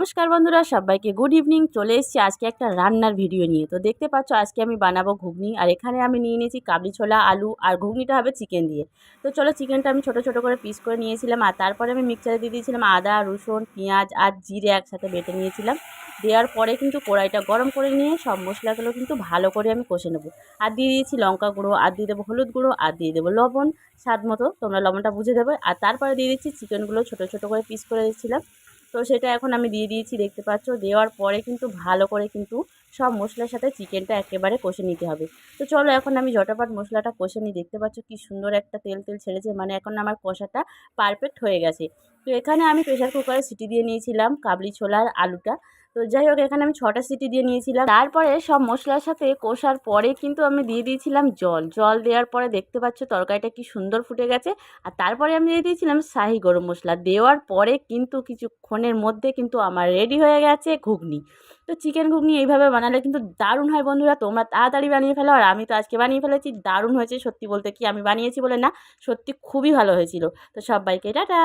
নমস্কার বন্ধুরা, সবাইকে গুড ইভিনিং চলে এসেছি আজকে একটা রান্নার ভিডিও নিয়ে। তো দেখতে পাচ্ছ, আজকে আমি বানাবো ঘুগনি, আর এখানে আমি নিয়ে নিয়েছি কাবলি ছোলা, আলু, আর ঘুগনিটা হবে চিকেন দিয়ে। তো চলো চিকেনটা আমি ছোটো ছোটো করে পিস করে নিয়েছিলাম, আর তারপরে আমি মিক্সারে দিয়ে দিয়েছিলাম আদা, রসুন, পেঁয়াজ, আর জিরে একসাথে বেটে নিয়েছিলাম। দেওয়ার পরে কিন্তু কড়াইটা গরম করে নিয়ে সব মশলাগুলো কিন্তু ভালো করে আমি কষে নেব। আর দিয়ে দিয়েছি লঙ্কা গুঁড়ো, আর দিয়ে দেবো হলুদ গুঁড়ো, আর দিয়ে দেবো লবণ। স্বাদ মতো তোমরা লবণটা বুঝে দেবে। আর তারপরে দিয়ে দিচ্ছি চিকেনগুলো ছোটো ছোটো করে পিস করে দিচ্ছিলাম তো সেটা এখন আমি দিয়ে দিয়েছি, দেখতে পাচ্ছ? দেওয়ার পরে কিন্তু ভালো করে কিন্তু সব মশলার সাথে চিকেনটা একেবারে কষে নিতে হবে। তো চলো এখন আমি জটাপাট মশলাটা কষে নিই। দেখতে পাচ্ছ কি সুন্দর একটা তেল তেল ছেড়েছে। মানে এখন আমার কষাটা পারফেক্ট হয়ে গেছে। তো এখানে আমি প্রেশার কুকারে সিটি দিয়ে নিয়েছিলাম কাবলি ছোলার আলুটা। তো যাই হোক, এখানে আমি ছটা সিটি দিয়ে নিয়েছিলাম। তারপরে সব মশলার সাথে কষার পরে কিন্তু আমি দিয়ে দিয়েছিলাম জল। জল দেওয়ার পরে দেখতে পাচ্ছ তরকারিটা কি সুন্দর ফুটে গেছে। আর তারপরে আমি দিয়ে দিয়েছিলাম শাহি গরম মশলা। দেওয়ার পরে কিন্তু কিছুক্ষণের মধ্যে কিন্তু আমার রেডি হয়ে গেছে ঘুগনি। তো চিকেন ঘুগনি এইভাবে বানালে কিন্তু দারুণ হয় বন্ধুরা। তোমরা তাড়াতাড়ি বানিয়ে ফেলো আর আমি তো আজকে বানিয়ে ফেলেছি। দারুণ হয়েছে সত্যি বলতে কি আমি বানিয়েছি বলে না, সত্যি খুবই ভালো হয়েছিল। তো সবাইকে টাটা।